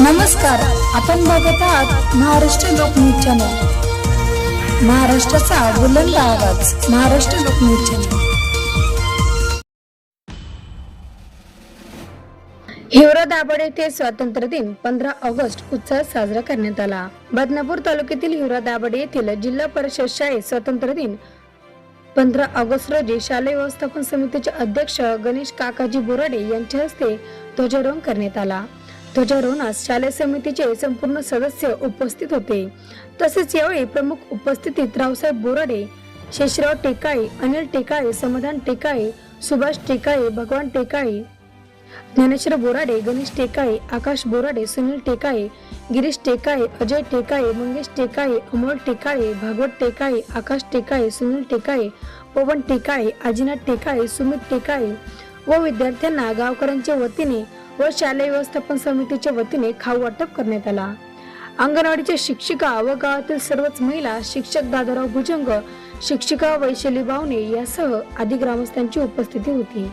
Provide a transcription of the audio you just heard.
नमस्कार आपण बघत आहात महाराष्ट्र लोकन्यूज चॅनल. महाराष्ट्राचा बुलंद आवाज महाराष्ट्र लोकन्यूज चॅनल. हिवरा दाभाडे येथे स्वातंत्र्य दिन पंधरा ऑगस्ट उत्साहात साजरा करण्यात आला. बदनापूर तालुक्यातील हिवरा दाभाडे येथील जिल्हा परिषद शाळेत स्वातंत्र्य दिन पंधरा ऑगस्ट रोजी शालेय व्यवस्थापन समितीचे अध्यक्ष गणेश काकाजी बोराडे यांच्या हस्ते ध्वजारोहण करण्यात आला. ध्वजारोहणास शालेय समितीचे संपूर्ण सदस्य उपस्थित होते. तसेच यावेळी प्रमुख उपस्थितीत रावसाहेब बोराडे शेषराव टेकाळे अनिल टेकाळे समाधान टेकाळे सुभाष टेकाळे भगवान टेकाळे ज्ञानेश्वर बोराडे गणेश टेकाळे आकाश बोराडे सुनील टेकाळे गिरीश टेकाळे अजय टेकाळे मंगेश टेकाळे अमोल टेकाळे भागवत टेकाळे आकाश टेकाळे सुनील टेकाळे पवन टेकाळे आजीनाथ टेकाळे सुमित टेकाळे व विद्यार्थ्यांना गावकऱ्यांच्या वतीने व शालेय व्यवस्थापन समितीच्या वतीने खाऊ वाटप करण्यात आला. अंगणवाडीच्या शिक्षिका व गावातील सर्वच महिला शिक्षक दादाराव भुजंग शिक्षिका वैशाली बावणे यासह आदी ग्रामस्थांची उपस्थिती होती.